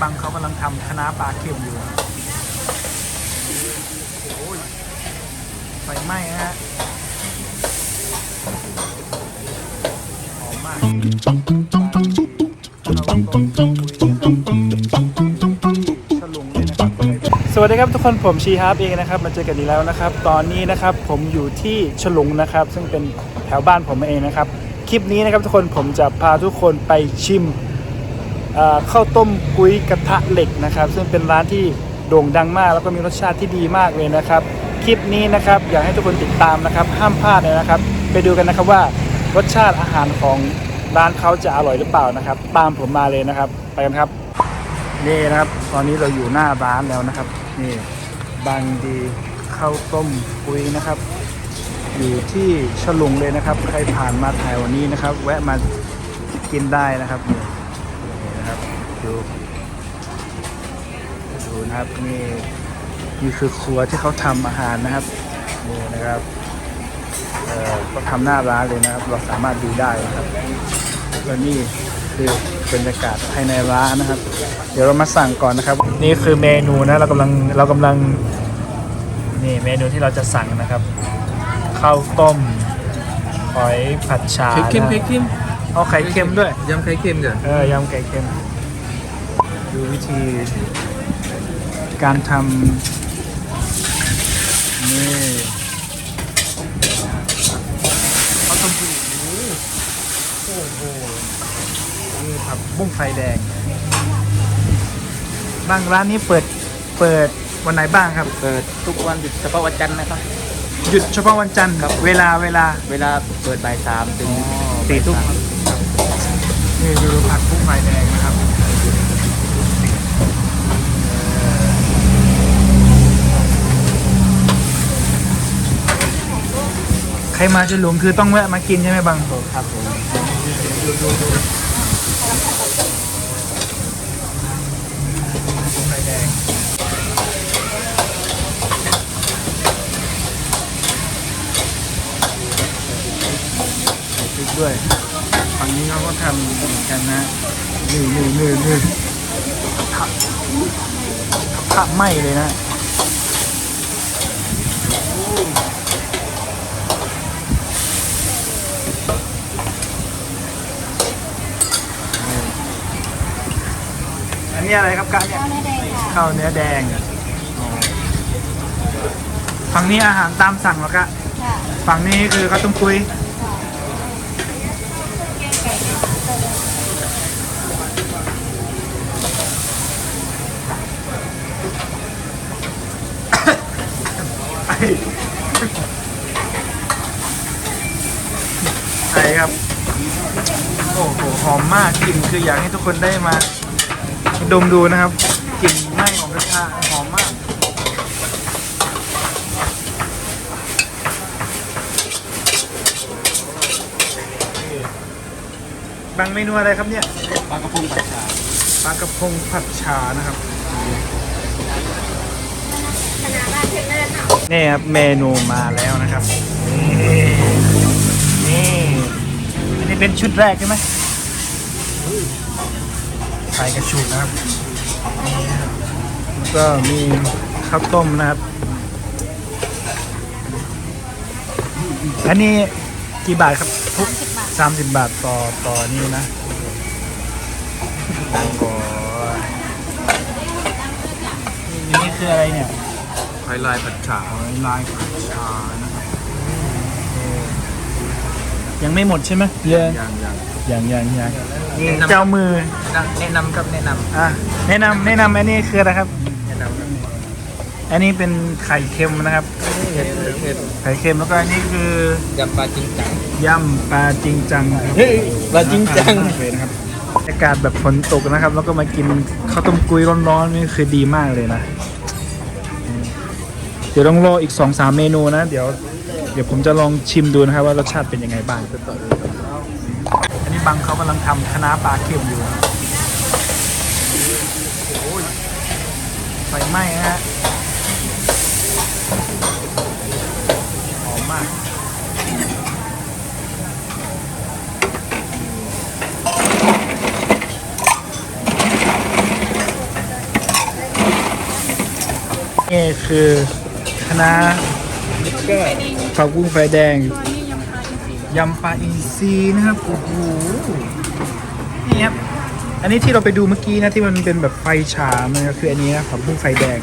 บังเขากำลังทำคณะปลาเค็มอยู่ โอ้ยไฟไหม้ฮะหอมมากฉลุงเลยนะครับสวัสดีครับทุกคนผมชีฮาร์ปเองนะครับมาเจอกันอีกแล้วนะครับ ตอนนี้นะครับผมอยู่ที่ฉลุงนะครับ ซึ่งเป็นแถวบ้านผมเองนะครับ คลิปนี้นะครับทุกคนผมจะพาทุกคนไปชิม ข้าวต้มกุ้ยกระทะเหล็กนะครับ ซึ่งเป็นร้านที่โด่งดังมาก แล้วก็มีรสชาติที่ดีมากเลยนะครับ คลิปนี้นะครับอยากให้ทุกคนติดตามนะครับ ห้ามพลาดเลยนะครับ ไปดูกันนะครับว่ารสชาติอาหารของร้านเขาจะอร่อยหรือเปล่านะครับ ตามผมมาเลยนะครับ ไปกันครับนี่นะครับ ตอนนี้เราอยู่หน้าร้านแล้วนะครับ นี่บางดีข้าวต้มกุ้ยนะครับ อยู่ที่ฉลุงเลยนะครับ ใครผ่านมาแถวนี้นะครับ แวะมากินได้นะครับนี่นี่นะครับ ดูดูนะครับนี่นี่คือครัวที่เขาทำอาหารนะครับนี่นะครับเอ่อก็ทำหน้าร้านเลยนะครับ เราสามารถดูได้นะครับแล้วนี่คือบรรยากาศภายในร้านนะครับ เดี๋ยวเรามาสั่งก่อนนะครับ นี่คือเมนูนะเรากำลังเรากำลังนี่เมนูที่เราจะสั่งนะครับข้าวต้มหอยผัดชาไข่เค็มนะไข่เค็มเอาไข่เค็มด้วย ยำไข่เค็มจ้ะเออยำไก่เค็ม ดูวิธี การทำนี่เขาทำปูโอ้โหนี่ผักบุ้งไฟแดงบางร้านนี้เปิดเปิดวันไหนบ้างครับ เปิดทุกวันหยุดเฉพาะวันจันทร์นะครับ หยุดเฉพาะวันจันทร์ครับ เวลาเวลาเวลาเปิดบ่ายสามถึงสี่ทุ่มบ่ายสามนี่ดูผักบุ้งไฟแดงนะครับ ใครมาจะหลวงคือต้องแวะมากินใช่ไหมบังครับผมไฟแดงใส่พริกด้วยฝั่งนี้เขาก็ทำเหมือนกันนะนี่นี่นี่นี่ผักผักไหม้เลยนะ นนี้อะไรครับกะเนี่ยข้าวเนื้อแดงอ๋อฝั่งนี้อาหารตามสั่งเหรอกะค่ะฝั่งนี้คือข้าวต้มกุ้ยไอ้ไอ้ครับ โอ้โห หอมมากกลิ่นคืออยากให้ทุกคนได้มา ดมดูนะครับกลิ่นไหม้ของกระทะหอมมาก บางเมนูอะไรครับเนี่ยปลากระพงผัดชาปลากระพงผัดชานะครับนี่ครับเมนูมาแล้วนะครับนี่นี่อันนี้เป็นชุดแรกใช่ไหม ไข่กระชูดนะครับนี่ครับแล้วก็มีข้าวต้มนะครับ อันนี้กี่บาทครับทุกสามสิบบาทสามสิบบาทต่อต่อนี่นะโอ้โหนี่คืออะไรเนี่ยไฮไลท์ผัดชาหอยลายผัดชานะครับยังไม่หมดใช่ไหมเยอะ อย่างอย่างยังยังยังแนะนำ เจ้ามือแนะนำครับแนะนอะแนะนำแนะนำอันนี้คืออะไรครับำแนะนำครับอันนี้เป็นไข่เค็มนะครับ เผ็ดเผ็ดไข่เค็มแล้วก็อันนี้คือยำปลาจริงจังยำปลาจริงจังครับเฮ้ยปลาจริงจังมากเลยนะครับบรรยากาศแบบฝนตกนะครับ แล้วก็มากินข้าวต้มกุ้ยร้อนๆนี่คือดีมากเลยนะ เดี๋ยวต้องรออีก2อสามเมนูนะ เดี๋ยว เดี๋ยวผมจะลองชิมดูนะครับว่ารสชาติเป็นยังไงบ้างอันนี้ บังเขากำลังทำคณะปลาเค็มอยู่โอ้ยไฟไหม้ฮะหอมมากนี่คือคณะผักบุ้งไฟแดง ยำปลาอินทรียำปลาอินทรีนะครับโอ้โหนี่ครับอันนี้ที่เราไปดูเมื่อกี้นะที่มันเป็นแบบไฟฉายมันก็คืออันนี้นะผักบุ้งไฟแดง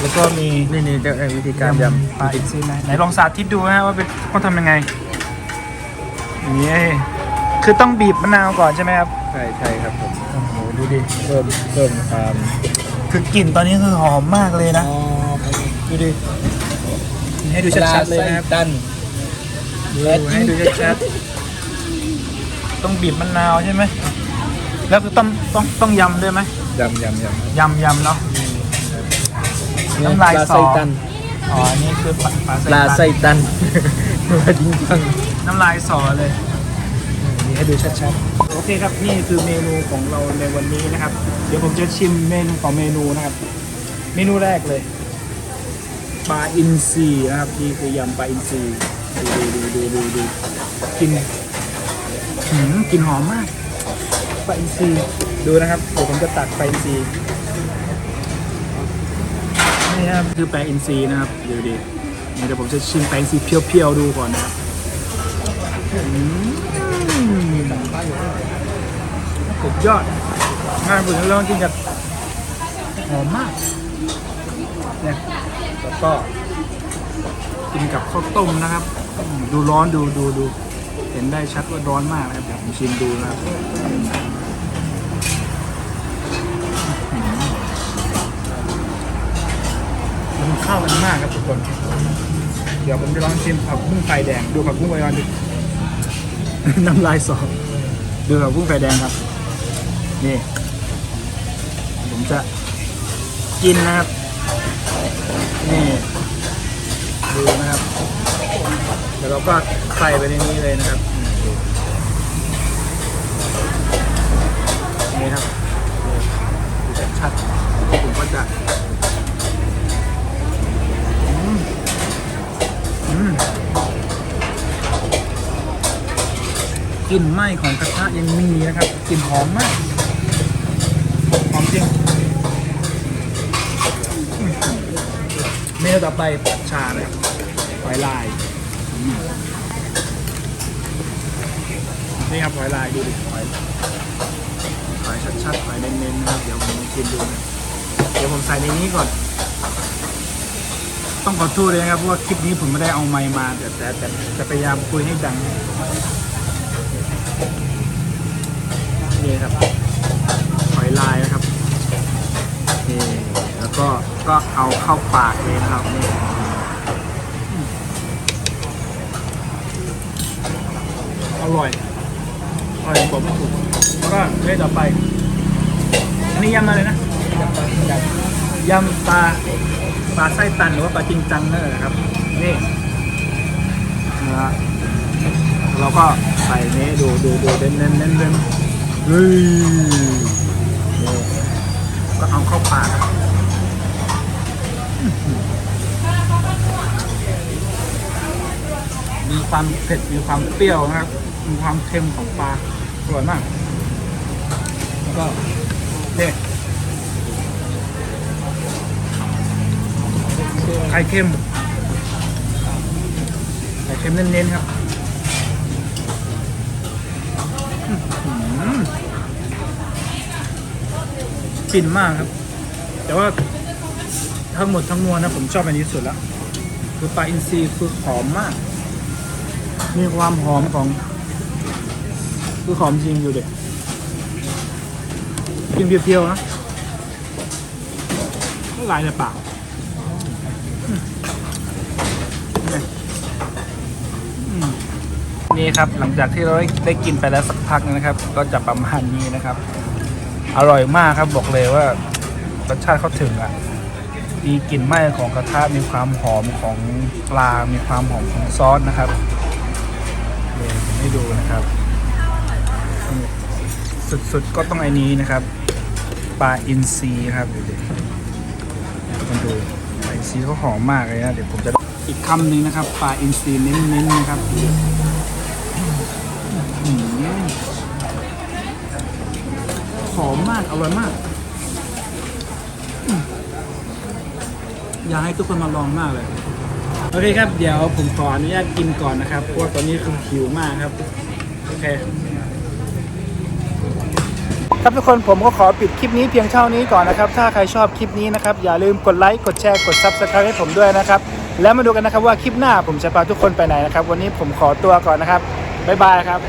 แล้วก็มีนี่นี่จะวิธีการยำปลาอินทรีไหนไหนลองสาธิตดูนะว่าเป็นเขาทำยังไงนี่คือต้องบีบมะนาวก่อนใช่ไหมครับใช่ใช่ครับผมโอ้โหดูดิเพิ่มเพิ่มความคือกลิ่นตอนนี้คือหอมมากเลยนะดูดิให้ดูชัดๆเลยนะครับดัน ดูให้ดูชัดๆต้องบีบมะนาวใช่ไหม แล้วคือต้องต้องต้องยำด้วยไหมยำยำยำยำยำเนาะน้ำลายปสอไส้ตันอ๋ออันนี้คือปลาปลาปลาไส้ไส้ตันตันปลาจริงจังน้ำลายสอเลยนี่ให้ดูชัดๆ โอเคครับ นี่คือเมนูของเราในวันนี้นะครับ เดี๋ยวผมจะชิมเมนูของเมนูนะครับ เมนูแรกเลยปลาอินทรีนะครับนี่คือยำปลาอินทรี ดูดูดูดูดูกินหืมกลินหอมมากปลาอินทรีดูนะครับเดี๋ยวผมจะตักปลาอินทรีนี่ครับคือแปลาอินทรีนะครับเดี๋ยวดิเดี๋ยวผมจะชิมแปลาอินทรีเพียวๆดูก่อนนะครับอืมสุดยอดงานผมจะลองกินกับหอมมากเนี่ยแล้วก็กินกับข้าวต้มนะครับ ดูร้อนดูดูดู เห็นได้ชัดว่าร้อนมากนะครับเดี๋ยวผมชิมดูนะครับอืมมันเข้ากันมากครับทุกคน เดี๋ยวผมจะลองชิมผักบุ้งไฟแดง ดูผักบุ้งไฟแดงดิน้ำลายสอดูผักบุ้งไฟแดงครับ นี่ ผมจะกินนะครับ นี่ ดูนะครับ เดี๋ยวเราก็ใส่ไปในนี้เลยนะครับ นี่ครับดูชัดๆผมก็จะอืมอืมกลิ่นไหม้ของกระทะยังมีนะครับกลิ่นหอมมากหอมจริงเมนูต่อไปผัดชานะครับหอยลาย นี่ครับหอยลายดูดิหอยหอยชัดๆหอยเน้นๆนะครับเดี๋ยวผมชิมดูนะเดี๋ยวผมใส่ในนี้ก่อน ต้องขอโทษเลยนะครับเพราะว่าคลิปนี้ผมไม่ได้เอาไมค์มาแต่แต่แต่จะพยายามคุยให้ดังนี่ครับหอยลายนะครับนี่แล้วก็ก็เอาเข้าปากเลยนะครับนี่อร่อย อร่อยผมไม่ถูกแล้วก็เรื่ต่อไป อันนี้ยำอะไรนะยำปลาปลาไส้ตันหรือว่าปลาจริงจังนั่นแหละครับนี่นะฮะเราก็ใส่เนี้ดูดูดูเน้นเน้นเน้นเน้นเฮ้ยก็เอาเข้าปากมีความเผ็ดมีความเปรี้ยวนะครับ มีความเค็มของปลา อร่อยมาก แล้วก็เนี่ยไข่เค็มไข่เค็มเน้นๆครับฟินมากครับ แต่ว่าทั้งหมดทั้งมวลนะผมชอบอันนี้สุดแล้ว คือปลาอินทรีคือหอมมาก มีความหอมของ คือหอมจริงอยู่เด็กกินเพียวๆนะไม่ลายในปากนี่อืมนี่ครับหลังจากที่เราได้ได้กินไปแล้วสักพักนะครับ ก็จะประมาณนี้นะครับ อร่อยมากครับบอกเลยว่ารสชาติเขาถึงอะมีกลิ่นไหม้ของกระทะมีความหอมของปลา มีความหอมของซอสนะครับเดี๋ยวผมให้ดูนะครับ สุดๆ ก็ต้องไอ้นี้นะครับ ปลาอินทรีครับเดี๋ยวๆมันดูปลาอินทรีเขาหอมมากเลยนะ เดี๋ยวผมจะอีกคำหนึ่งนะครับ ปลาอินทรีเน้นๆนะครับอหอมมาก อร่อยมากอืมอยากให้ทุกคนมาลองมากเลย โอเคครับ เดี๋ยวผมขออนุญาตกินก่อนนะครับ เพราะว่าตอนนี้คือหิวมากครับ โอเค ครับทุกคนผมก็ขอปิดคลิปนี้เพียงเท่านี้ก่อนนะครับ ถ้าใครชอบคลิปนี้นะครับ อย่าลืมกดไลค์กดแชร์กดซับสไครต์ให้ผมด้วยนะครับ แล้วมาดูกันนะครับว่าคลิปหน้าผมจะพาทุกคนไปไหนนะครับ วันนี้ผมขอตัวก่อนนะครับบ๊ายบายครับ